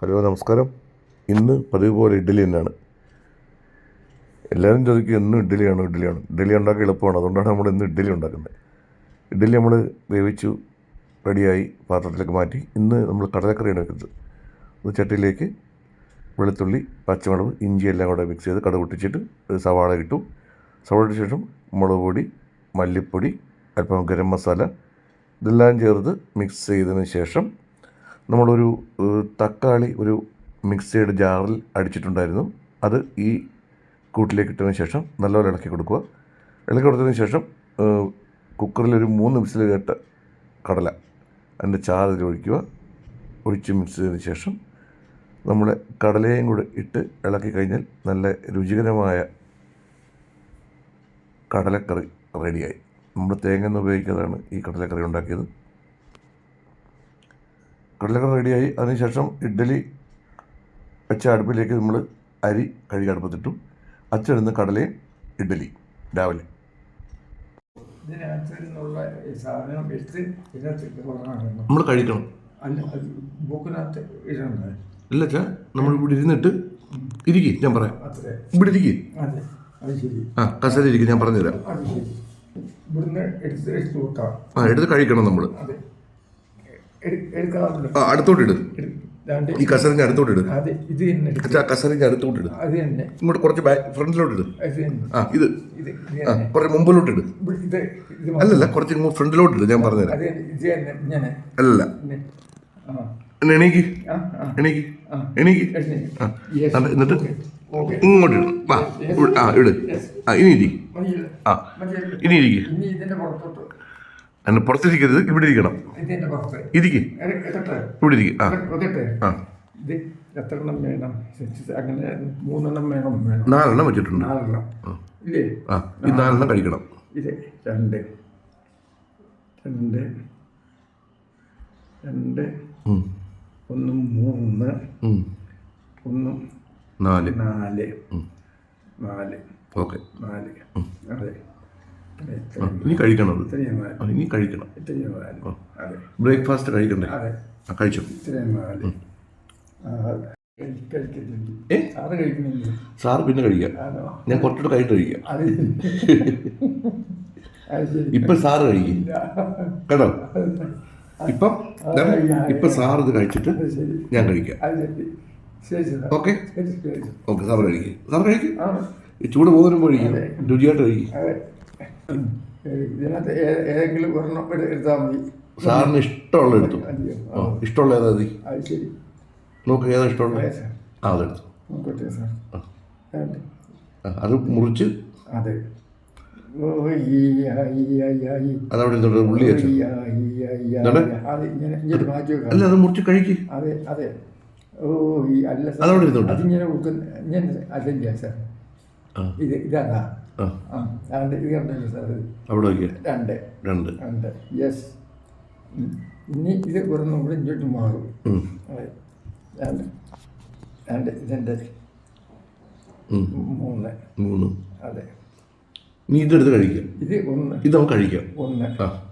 Hello നമസ്കാരം. ഇന്ന് പതിവ് പോലെ ഇഡ്ഡലി തന്നെയാണ്. എല്ലാവരും ചോദിക്കും എന്നും ഇഡ്ഡലിയാണ്? ഇഡ്ഡലിയാണ്? ഇഡ്ഡലി ഉണ്ടാക്കി എളുപ്പമാണ്? അതുകൊണ്ടാണ് നമ്മൾ ഇന്ന് ഇഡ്ഡലി ഉണ്ടാക്കുന്നത്. ഇഡ്ഡലി നമ്മൾ വേവിച്ചു റെഡിയായി പാത്രത്തിലേക്ക് മാറ്റി ഇന്ന് നമ്മൾ കടലക്കറിയാണ് വെക്കുന്നത്. അത് ചട്ടിയിലേക്ക് വെളുത്തുള്ളി പച്ചമുളക് ഇഞ്ചി എല്ലാം കൂടെ മിക്സ് ചെയ്ത് കട പൊട്ടിച്ചിട്ട് ഒരു സവാള ഇട്ടു. ഇട്ട ശേഷം മുളക് പൊടി മല്ലിപ്പൊടി അല്പം ഗരം മസാല ഇതെല്ലാം ചേർത്ത് മിക്സ് ചെയ്തതിന് ശേഷം നമ്മളൊരു തക്കാളി ഒരു മിക്സഡ് ജാറിൽ അടിച്ചിട്ടുണ്ടായിരുന്നു. അത് ഈ കൂട്ടിലേക്ക് ഇട്ടതിന് ശേഷം നല്ലപോലെ ഇളക്കി കൊടുക്കുക. ഇളക്കി കൊടുത്തതിന് ശേഷം കുക്കറിൽ ഒരു മൂന്ന് വിസിൽ കേട്ട കടല അതിന്റെ ചാറ് ഒഴിക്കുക. ഒഴിച്ച് മിക്സ് ചെയ്തതിന് ശേഷം നമ്മൾ കടലയും കൂടെ ഇട്ട് ഇളക്കി കഴിഞ്ഞാൽ നല്ല രുചികരമായ കടലക്കറി റെഡിയായി. നമ്മൾ തേങ്ങ ഒന്നും ഉപയോഗിക്കാതാണ് ഈ കടലക്കറി ഉണ്ടാക്കിയത്. കടലക്കറി റെഡിയായി. അതിനുശേഷം ഇഡ്ഡലി വെച്ച അടുപ്പിലേക്ക് നമ്മൾ അരി കഴുകി അടുപ്പത്തിട്ടു. അച്ചിടുന്ന കടലയും ഇഡ്ഡലി രാവിലെ. നമ്മൾ കഴിക്കണം. ഇല്ല ചാ നമ്മൾ ഇവിടെ ഇരുന്നിട്ട് ഇരിക്കി ഞാൻ പറയാം. ഇവിടെ ഇരിക്കി. ആ കസേര ഇരിക്കും ഞാൻ പറഞ്ഞുതരാം. ആ എടുത്ത് കഴിക്കണം നമ്മൾ. എടുക്കാറുണ്ട് ആ ഈ കസറിന്റെ അടുത്തോട്ട് ഇട്. അതെ ഇത് തന്നെ എടുത്ത് അച്ഛാ കസേരഞ്ഞ അടുത്തോട്ട് ഇട്. അത് തന്നെ. ഇങ്ങോട്ട് കുറച്ച് ബാക്ക് ഫ്രണ്ടിലോട്ട് ഇട്. അത് തന്നെ. ആ ഇത്. ഇത് ഇത് ആ കുറച്ച് മുമ്പിലോട്ട് ഇട്. ഇവിടെ ഇത് ഇത് അല്ലല്ല കുറച്ച് ഇങ്ങോട്ട് ഫ്രണ്ടിലോട്ട് ഇട് ഞാൻ പറഞ്ഞുതരാം. ഇത് തന്നെ ഇങ്ങനെ. അല്ലല്ല. ആ. എന്നെ എണീക്ക്. ആ ആ. എണീക്ക്. എണീക്ക്. ആ എന്നിട്ട്. ഇങ്ങോട്ട് ഇട്. വാ ആ ഇട്. ആ ഇനി ഇരിക്കും. ആ. ഇനി ഇരിക്ക്. എന്നെ പുറത്തിരിക്കരുത് ഇവിടെ ഇരിക്കണം. ഇരിക്ക്? ഇവിടെ ഇരിക്കും. ആ? ആ. ഇത് എത്ര എണ്ണം വേണം അങ്ങനെ മൂന്നെണ്ണം വേണം വേണം. നാലെണ്ണം വെച്ചിട്ടുണ്ട്. നാലെണ്ണം. ആ. ഇല്ലേ? ആ. ഈ നാലെണ്ണം കഴിക്കണം. ഇത് രണ്ട്. രണ്ട്. രണ്ട്. ഒന്ന് മൂന്ന്. ഒന്ന് നാല്. നാല്. നാല്. ഓക്കെ. നാല്. അതെ. ഇനി കഴിക്കണം ഇനി കഴിക്കണം. ബ്രേക്ക്ഫാസ്റ്റ് കഴിക്കണ്ടേ? കഴിച്ചു? സാർ പിന്നെ കഴിക്കാം. ഞാൻ കുറച്ചുകൂടെ കഴിഞ്ഞിട്ട് കഴിക്കാം. ഇപ്പൊ സാറ് കഴിക്കും. കേട്ടോ? ഇപ്പം ഇപ്പൊ സാർ ഇത് കഴിച്ചിട്ട് ഞാൻ കഴിക്കാം. ഓക്കെ? ഓക്കെ സാറ് കഴിക്കും. സാർ കഴിക്കും. ചൂട് പോകുമ്പോഴേക്കും രുചിയായിട്ട് കഴിക്കും. ഇതിനകത്ത് ഏതെങ്കിലും ഒരെണ്ണം എടു- എടുത്താൽ മതി. സാറിന് ഇഷ്ടമുള്ള എടുത്തു. ഇഷ്ടമുള്ള ഏതാ മതി? അത് ശരി. നോക്ക് ഏതാ ഇഷ്ടമുള്ള? ആ അതെടുത്തു നോക്കട്ടെ സാർ. അത് മുറിച്ച്? അതെ. അതവിടെ ഉള്ളി അല്ല അത് മുറിച്ച് കഴിക്ക് അതെ അതെ. ഓ ഈ അല്ല. അതവിടെ. അതിങ്ങനെ അതല്ല സാർ? ഇത് ഇതാ അവിടെ രണ്ട്. രണ്ട്. രണ്ട്. യെസ് ഇനി ഇത് ഒരെണ്ണം കൂടെ ഇങ്ങോട്ട് മാറും. രണ്ട്. ഇതിന്റെ മൂന്ന്. മൂന്ന്. അതെ. നീ ഇതെടുത്ത് കഴിക്കാം. ഇത് ഒന്ന്. ഇത് നമുക്ക് കഴിക്കാം. ഒന്ന്. ആ.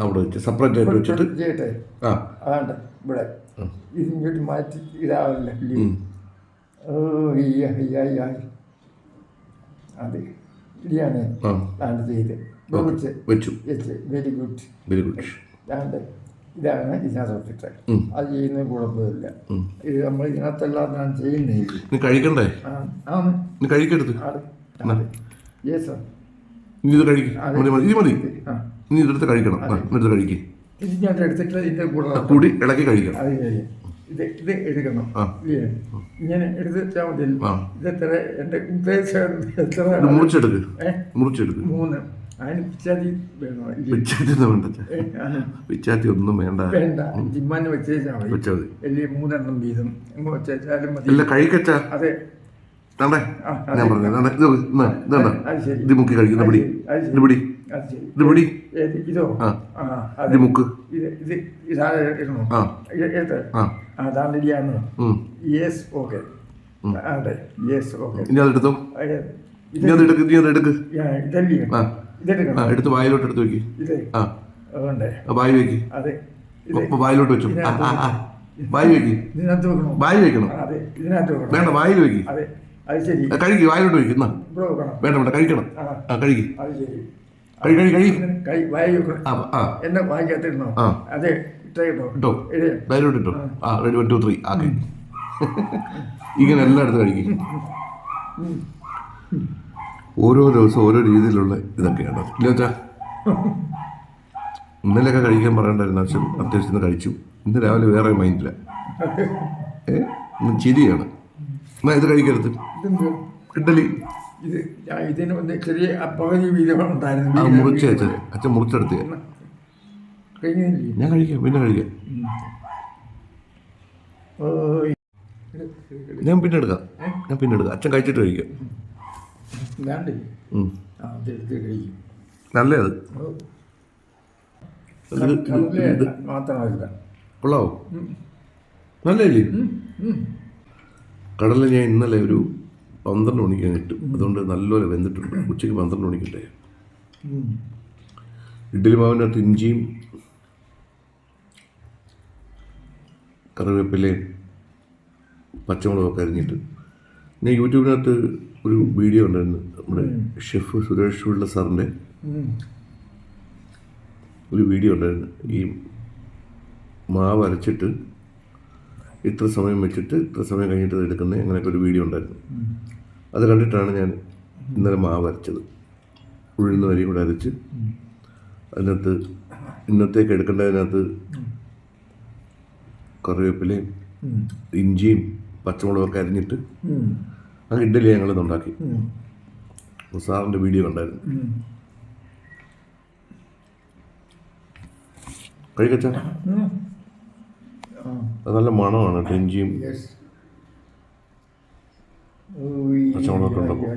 അവിടെ വെച്ച് സെപ്പറേറ്റ് ആയിട്ട് വെച്ചിട്ട് ചെയ്യട്ടെ ആ. അതാണ്ട് ഇവിടെ. ഇത് ഇങ്ങോട്ട് മാറ്റി ഇതാവില്ല? ഓ ഈ ഈ ഈ. അതെ ആണ് ചെയ്ത്. വെച്ച്. വെച്ചു. വെച്ച് വെരി ഗുഡ് വെരി ഗുഡ് ഇതാണ്. അത് കുഴപ്പമില്ല. ഉം. ഇത് നമ്മൾ ഇതിനകത്തെല്ലാം ഞാൻ ചെയ്യുന്നില്ല കഴിക്കണ്ടേ? ആണ്. കഴിക്കരുത് യെസ് ഇത് കഴിക്കും. ഇത് മതി. നീ ഇതെടുത്ത് കഴിക്കണം. ആ ഇതെടുത്ത് കഴിക്കും. ഇതിങ്ങോട്ട് എടുത്തിട്ട് ഇതിന്റെ കൂടെ കൂടി ഇളക്കി കഴിക്കണം അത് കഴിയും. ഇത് ഇത് എടുക്കണം. ഇല്ലേ? ഇങ്ങനെ എടുത്തിട്ടാൽ മതി. ഇത് എത്ര എന്റെ ഉദ്ദേശം എത്ര മുറിച്ചെടുക്ക്. മുറിച്ചെടുക്ക്. മൂന്ന്. അതിന് പിച്ചാത്തി വേണോ? പിച്ചാത്തി ഒന്നും വേണ്ട വേണ്ട. ജിമ്മാന് വെച്ചാൽ മതി. വെച്ചാൽ മതി. വലിയ മൂന്നെണ്ണം വീതം. അങ്ങ് വെച്ചാലും മതി. ഇല്ല കഴിക്കച്ച. അതെ. ഞാൻ പറഞ്ഞു ഇത് മുക്കി കഴിക്കുന്ന പിടി ഇത് പിടി. അത് ശരി. ഇത് പിടി? ഇതോ? ആ. ആ ഇത് അതെ മുക്ക്. ഇത് ഇത് ഇതാണ് ഇടണോ? ആ. ഇത് എടുത്ത്. ആ. അതാണ് ഇരിയാന്ന് യെസ് ഓക്കെ അതെ. യെസ് ഓക്കെ ഇനി അതെടുത്തോ ഇനി ഇനി ഇതല്ലേ ഇതെടുക്കണം എടുത്ത് വായിലോട്ട് എടുത്ത് വെക്ക്. ഇത്. ആ. അതുകൊണ്ടേ. വായി വെക്ക്. അതെ. വായിലോട്ട് വെച്ചു. വായി വെക്ക്. ഇതിനകത്ത് വെക്കണം? വായി വെക്കണം? അതെ. ഇതിനകത്ത് വെക്കണം? വേണ്ട വായിൽ വെക്ക്. അതെ. അത് ശരി. കഴിക്ക് വായിലോട്ട് വെക്ക്. എന്നാ? വേണ്ട വേണ്ട കഴിക്കണം. ആ. കഴിക്കും കഴിക്ക് അത് ശരി. കഴി കഴി കഴി കൈ വായി ആ ആ. എന്നെ വായിക്കാത്തിരുന്നോ ആ. അതെ ഇട്ടോ ഇട്ടോ. എഴുതി വായിലോട്ട് ഇട്ടോ. ആ. റെഡി വൺ ടു ത്രീ ആക്കി ഇങ്ങനെ എല്ലായിടത്തും കഴിക്കും. ഓരോ ദിവസവും ഓരോ രീതിയിലുള്ള ഇതൊക്കെയാണ്. ഇല്ല വെച്ചാ ഇന്നലെയൊക്കെ കഴിക്കാൻ പറയണ്ടായിരുന്നു അച്ഛൻ. ഇന്ന് കഴിച്ചു. ഇന്ന് രാവിലെ വേറെ മൈൻഡില്ല ഏ? ഇന്ന് ചിരിയാണ്. എന്നാ ഇത് കഴിക്കരുത്. ഇതെന്ത്? ഇഡ്ഡലി. ഇത് ഇതിന് ഒന്ന് ചെറിയ പകുതി വീതം ഉണ്ടായിരുന്നു. വീതം അച്ഛൻ അച്ഛൻ മുറിച്ചെടുത്ത്. കഴിഞ്ഞില്ലേ? ഞാൻ കഴിക്കാം പിന്നെ കഴിക്കാം. ഞാൻ പിന്നെ എടുക്കാം. ഞാൻ പിന്നെ എടുക്കാം. അച്ഛൻ കഴിച്ചിട്ട് കഴിക്കാം. നല്ലത്. കൊള്ളാവോ? നല്ലല്ലേ ഉം, ഉം. കടല ഞാൻ ഇന്നലെ ഒരു പന്ത്രണ്ട് മണിക്ക് കഴിഞ്ഞിട്ട് അതുകൊണ്ട് നല്ലപോലെ വെന്തിട്ടുണ്ട്. ഉച്ചയ്ക്ക് പന്ത്രണ്ട് മണിക്കിട്ടേ. ഇഡ്ഡലി മാവിനകത്ത് ഇഞ്ചിയും കറിവേപ്പിലയും പച്ചമുളകൊക്കെ അരിഞ്ഞിട്ട്. ഞാൻ യൂട്യൂബിനകത്ത് ഒരു വീഡിയോ ഉണ്ടായിരുന്നു നമ്മുടെ ഷെഫ് സുരേഷ് പിള്ള സാറിന്റെ. ഒരു വീഡിയോ ഉണ്ടായിരുന്നു ഈ മാവ് അരച്ചിട്ട് ഇത്ര സമയം വെച്ചിട്ട് ഇത്ര സമയം കഴിഞ്ഞിട്ട് എടുക്കുന്നത് അങ്ങനെയൊക്കെ ഒരു വീഡിയോ ഉണ്ടായിരുന്നു അത് കണ്ടിട്ടാണ് ഞാൻ ഇന്നലെ മാവ് അരച്ചത് ഉഴുന്ന അരി കൂടെ അരച്ച് അതിനകത്ത് ഇന്നത്തേക്ക് എടുക്കേണ്ടതിനകത്ത് കറിവേപ്പിലയും. ഇഞ്ചിയും പച്ചമുളകൊക്കെ അരിഞ്ഞിട്ട്. ആ ഇഡ്ഡലി ഞങ്ങളിന്ന് ഉണ്ടാക്കി. സാറിന്റെ വീഡിയോ ഉണ്ടായിരുന്നു. കഴിക്കച്ച അത് നല്ല മണമാണ് ടെഞ്ചിയും പച്ചമുളകൊക്കെ ഉണ്ടപ്പോൾ.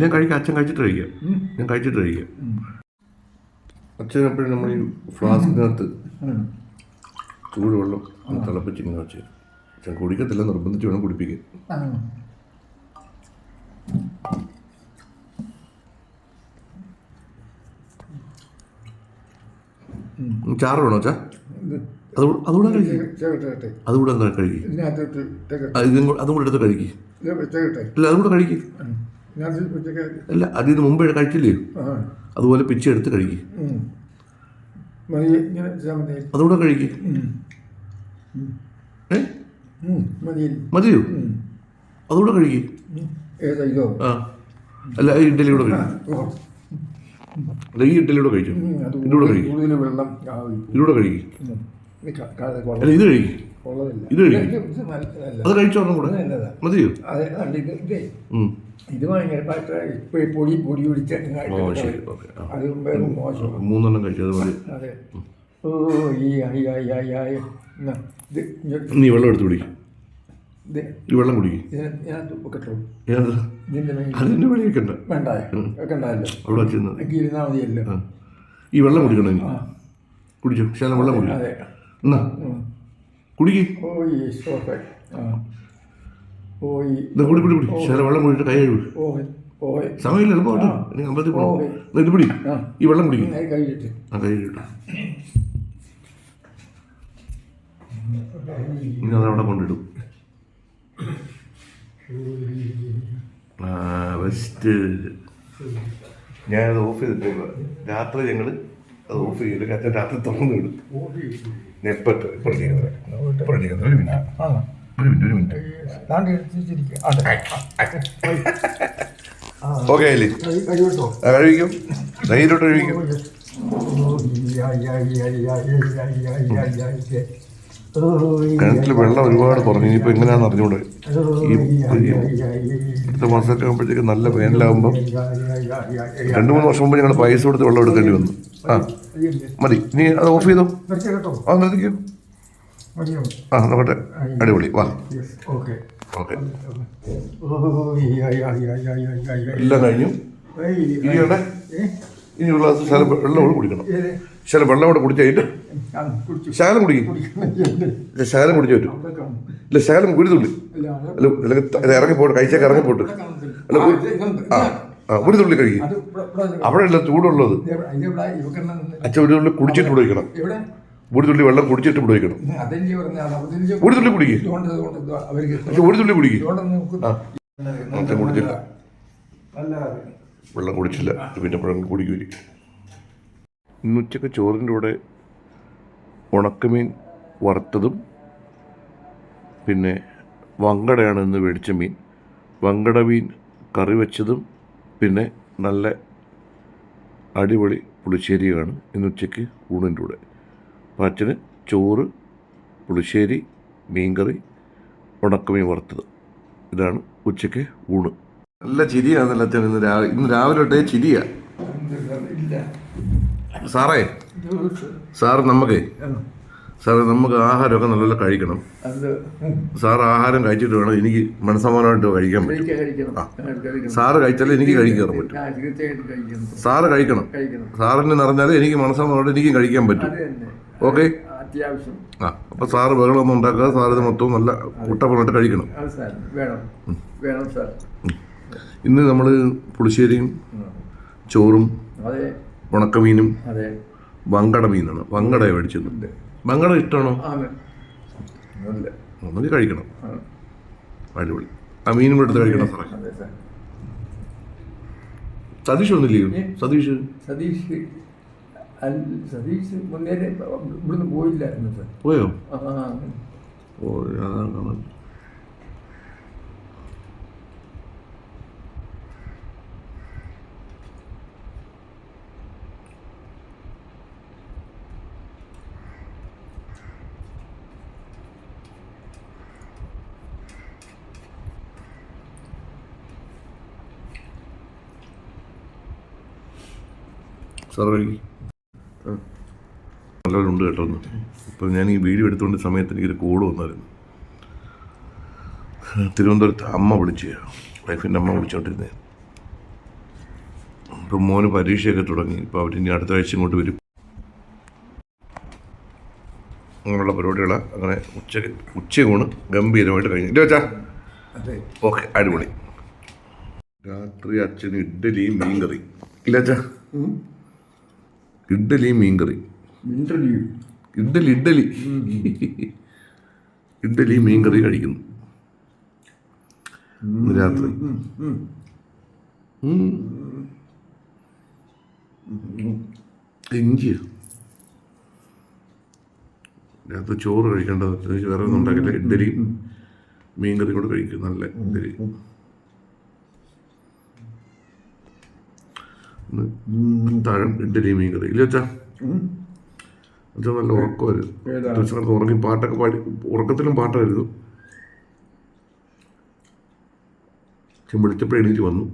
ഞാൻ കഴിക്കാം അച്ഛൻ കഴിച്ചിട്ട് കഴിക്കാം ഞാൻ കഴിച്ചിട്ട് കഴിക്കാം. അച്ഛൻ എപ്പോഴും നമ്മൾ ഈ ഫ്ലാസ്കിനകത്ത്. ചൂടുവെള്ളം തിളപ്പിച്ചിങ്ങനെ വെച്ച് അച്ഛൻ കുടിക്കത്തില്ല നിർബന്ധിച്ച് വേണം കുടിപ്പിക്കാൻ ചാറ് വേണോ ചാ? അതുകൂടെ അതുകൂടെ കഴിക്കും. അതുകൂടെ എന്താ കഴിക്കും. അതും കൂടെ എടുത്ത് കഴിക്കും. ഇല്ല അതും കൂടെ കഴിക്കും. അല്ല അതിന് മുമ്പേ കഴിച്ചില്ലേ? അതുപോലെ പിച്ചി എടുത്ത് കഴിക്കും. അതുകൂടെ കഴിക്കും. ഏ? മതിയോ? അതുകൂടെ കഴിക്കും. ആ. അല്ല ഇഡ്ഡലി കൂടെ കഴിക്കും. അല്ല ഈ ഇഡ്ഡലി കൂടെ കഴിക്കും? ഉം. ഇതിലൂടെ കഴിക്കും. വെള്ളം ഇതിലൂടെ കഴിക്കും. അല്ല ഇത് കഴിക്കും. ഇത് കഴിക്കും. അത് കഴിച്ചോണം കൂടെ? മതിയോ ഇത് ഭയങ്കര പൊടി പൊടി അത് മോശം. മൂന്നെണ്ണം കഴിച്ചത് മതി. ഓ ഈ ആയി ആയി ആയി ആയി എന്നാ, ഇത് ഇങ്ങോട്ട് നീ വെള്ളം എടുത്ത് കുടിക്കും. ഈ വെള്ളം കുടിക്കും. അവിടെ ഈ വെള്ളം കുടിക്കണം ഇനി. കുടിച്ചോ? ശാലം വെള്ളം കുടിക്കും. എന്നാ. കുടിക്ക്. കുടി കുടി കുടി. ശാലം വെള്ളം കുടിച്ചിട്ട് കൈ ഓ സമയമില്ല അമ്പലത്തിൽ പോകണം. ഇത് പിടി ഈ വെള്ളം കുടിക്കും. ആ കൈ ഇനി അതവിടെ കൊണ്ടിടും. ആ ബെസ്റ്റ് ഞാനത് ഓഫ് ചെയ്തിട്ട് രാത്രി ഞങ്ങൾ അത് ഓഫ് ചെയ്ത് അച്ഛൻ രാത്രി തുറന്നു വിടും ഒരു മിനിറ്റ് ഒരു ഒരു ഓക്കെ അല്ലേ കഴിക്കും ധൈര്യമായിട്ട് കഴിക്കും കിണറ്റിൽ വെള്ളം ഒരുപാട് കുറഞ്ഞു. ഇനിയിപ്പോൾ എങ്ങനെയാണെന്ന് അറിഞ്ഞുകൂടെ ഈ അടുത്ത മാസമൊക്കെ ആകുമ്പോഴത്തേക്ക് നല്ല വേനലാകുമ്പോൾ രണ്ട് മൂന്ന് വർഷം മുമ്പ് ഞങ്ങൾ പൈസ കൊടുത്ത് വെള്ളം എടുക്കേണ്ടി വന്നു. ആ മതി. നീ അത് ഓഫ് ചെയ്തോ? കേട്ടോ ആ നിർത്തിക്കോ? ആ നോക്കട്ടെ. അടിപൊളി. വാ. ഓക്കെ. എല്ലാം കഴിഞ്ഞു. ഇനിയുള്ള ഇനിയുള്ള സ്ഥലം വെള്ളം കൂടി കുടിക്കണം. ശകലം വെള്ളം കൂടെ കുടിച്ച് ശകലം കുടിക്കും. ശകലം കുടിച്ചു പറ്റും. ഇല്ല ശകലം കുരുതുള്ളി അല്ല അല്ലെങ്കിൽ പോട്ട് ഇറങ്ങിപ്പോട്ട് കഴിച്ചേക്ക് ഇറങ്ങിപ്പോട്ട്. അല്ല ആ ആ ഒരു തുള്ളി കഴിക്കും. അവിടെ അല്ല ചൂടുള്ളത്? അച്ഛൻ ഒരു തുള്ളി കുടിച്ചിട്ട് എവിടെ? ഒരു തുള്ളി വെള്ളം കുടിച്ചിട്ട് പറഞ്ഞത്. ഒരു തുള്ളി കുടിക്കും. അച്ഛൻ ഒരു തുള്ളി കുടിക്കും. ആ. കുടിച്ചില്ല. വെള്ളം കുടിച്ചില്ല. പിന്നെ പഴം കുടിക്കും ഇന്ന് ചോറിന്റെ കൂടെ ഉണക്കമീൻ വറുത്തതും പിന്നെ വങ്കടയാണ് ഇന്ന് മേടിച്ച മീൻ. വങ്കട മീൻ കറി വെച്ചതും പിന്നെ നല്ല അടിപൊളി പുളിശ്ശേരിയാണ് ഇന്നുച്ചയ്ക്ക് ഊണിന്റെ കൂടെ. അപ്പം അച്ഛന് ചോറ് പുളിശ്ശേരി മീൻകറി ഉണക്കമീൻ വറുത്തത്. ഇതാണ് ഉച്ചയ്ക്ക് ഊണ്. നല്ല ചിരിയാണല്ലോ അച്ഛൻ ഇന്ന് രാവിലെ ഇന്ന് രാവിലെ തൊട്ടേ ചിരിയാ. ഇല്ല. സാറേ. സാർ നമുക്ക് സാറേ നമുക്ക് ആഹാരമൊക്കെ നല്ല കഴിക്കണം. സാർ ആഹാരം കഴിച്ചിട്ട് വേണം എനിക്ക് മനസ്സമാനമായിട്ട് കഴിക്കാൻ പറ്റും. സാറ് കഴിച്ചാലേ എനിക്ക് കഴിക്കാൻ പറ്റും. സാറ് കഴിക്കണം. സാറിന് നിറഞ്ഞാലേ എനിക്ക് മനസ്സമാനമായിട്ട് എനിക്കും കഴിക്കാൻ പറ്റും. ഓക്കെ? അത്യാവശ്യം. ആ അപ്പൊ സാറ് ബഹളമൊന്നും ഉണ്ടാക്കാതെ സാർ ഇത് മൊത്തവും നല്ല കുട്ടപ്പനായിട്ട് കഴിക്കണം. ഇന്ന് നമ്മൾ പുളിശ്ശേരിയും ചോറും ഉണക്കമീനും വങ്കട മീനാണ് വങ്കട മേടിച്ചിട്ടുണ്ട് വങ്കട ഇഷ്ടമാണോ ഒന്നെങ്കിൽ കഴിക്കണം. അടിപൊളി. ആ മീനും എടുത്ത് കഴിക്കണം സാറേ. സതീഷ് ഒന്നില്ലയോ സതീഷ്? സതീഷ് സതീഷ് മുന്നേറെ ഇവിടുന്ന് പോയില്ലായിരുന്നു സാർ. പോയോ? ഓ അതാണ് കാണാൻ. സാർ കഴിക്കും നല്ലവരുണ്ട് കേട്ടോ ഇപ്പം ഞാൻ ഈ വീഡിയോ എടുത്തുകൊണ്ട് സമയത്ത് എനിക്കൊരു കോഡ് വന്നായിരുന്നു. തിരുവനന്തപുരത്ത് അമ്മ വിളിച്ച് വൈഫിന്റെ അമ്മ വിളിച്ചോണ്ടിരുന്നേ. ഇപ്പം മോന് പരീക്ഷയൊക്കെ തുടങ്ങി. ഇപ്പോൾ അവർ ഇനി അടുത്ത ആഴ്ച ഇങ്ങോട്ട് വരും. അങ്ങനെയുള്ള പരിപാടികളാണ് അങ്ങനെ ഉച്ച ഉച്ചയൂണ് ഗംഭീരമായിട്ട് കഴിഞ്ഞു. ഇല്ല വെച്ചാ അതെ. ഓക്കെ അടിപൊളി. രാത്രി അച്ഛന് ഇഡ്ഡലിയും മീൻകറി ഇല്ല അച്ഛാ? ഇഡ്ഡലിയും മീൻകറി. ഇന്റർവ്യൂ ഇഡ്ഡലി ഇഡ്ഡലി. ഇഡ്ഡലി മീൻകറി കഴിക്കുന്നു. രാത്രി. ഇഞ്ചി രാത്രി ചോറ് കഴിക്കേണ്ടത് വേറെ ഒന്നും ഉണ്ടാക്കില്ല. ഇഡ്ഡലി മീൻകറി കൂടെ കഴിക്കും. നല്ല ഇഡ്ഡലി. താഴം ഇഡ്ഡലി മീൻകറി ഇല്ല അച്ഛാ നല്ല ഉറക്കമായിരുന്നു ഉറങ്ങി പാട്ടൊക്കെ പാടി ഉറക്കത്തിലും പാട്ടായിരുന്നു. പക്ഷെ വിളിച്ചപ്പോൾ എണീറ്റ് വന്നു.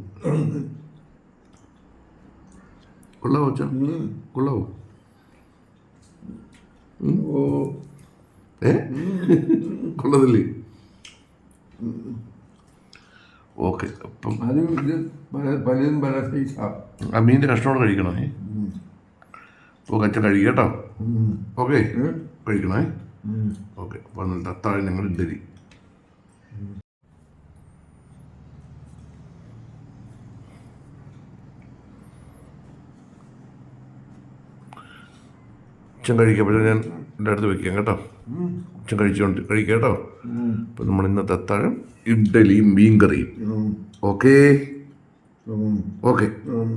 കൊള്ളാവോ അച്ഛാ? കൊള്ളാവോ? ഏ? കൊള്ളതില്ലേ ഓക്കെ അപ്പം അത് പലതും പല സൈസാണ് ആ മീന്റെ കഷ്ണോട് കഴിക്കണേ. ഓക്കെ അച്ഛൻ കേട്ടോ. ഓക്കെ. കഴിക്കണേ. ഓക്കെ. അപ്പം എന്നിട്ട് അത്താഴം ഞങ്ങൾ ഇഡ്ഡലി ഉച്ച കഴിക്കപ്പോഴും ഞാൻ എന്റെ അടുത്ത് വെക്കാം കേട്ടോ. ഉച്ച കഴിച്ചോണ്ട് കഴിക്കാം കേട്ടോ. അപ്പം നമ്മൾ ഇന്നത്തെ അത്താഴം ഇഡ്ഡലിയും മീൻ കറിയും ഓക്കേ. ഓക്കെ ഉം